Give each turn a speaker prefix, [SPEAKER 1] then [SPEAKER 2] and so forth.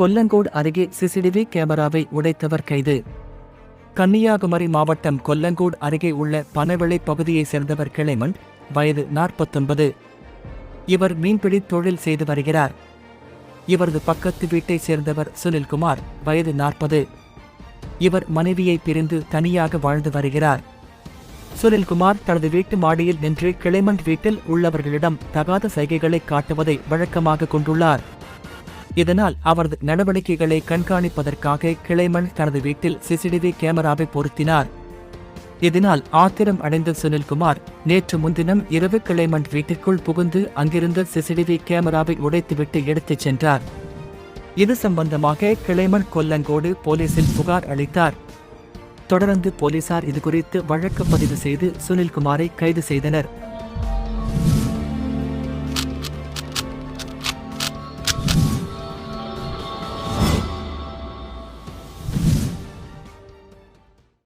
[SPEAKER 1] கொல்லங்கோடு அருகே சிசிடிவி கேமராவை உடைத்தவர் கைது. கன்னியாகுமரி மாவட்டம் கொல்லங்கோடு அருகே உள்ள பனவிளை பகுதியைச் சேர்ந்தவர் கிளைமன் வயது நாற்பத்தொன்பது. இவர் மீன்பிடி தொழில் செய்து வருகிறார். இவரது பக்கத்து வீட்டைச் சேர்ந்தவர் சுனில்குமார் வயது நாற்பது. இவர் மனைவியை பிரிந்து தனியாக வாழ்ந்து வருகிறார். சுனில்குமார் தனது வீட்டு மாடியில் நின்று கிளைமன் வீட்டில் உள்ளவர்களிடம் தகாத சைகைகளை காட்டுவதை வழக்கமாக கொண்டுள்ளார். இதனால் அவரது நடவடிக்கைகளை கண்காணிப்பதற்காக கிளைமன் தனது வீட்டில் சிசிடிவி கேமராவை பொருத்தினார். இதனால் ஆத்திரம் அடைந்த சுனில்குமார் நேற்று முன்தினம் இரவு கிளைமன் வீட்டிற்குள் புகுந்து அங்கிருந்த சிசிடிவி கேமராவை உடைத்துவிட்டு எடுத்துச் சென்றார். இது சம்பந்தமாக கிளைமன் கொல்லங்கோடு போலீசில் புகார் அளித்தார். தொடர்ந்து போலீசார் இதுகுறித்து வழக்கு பதிவு செய்து சுனில்குமாரை கைது செய்தனர்.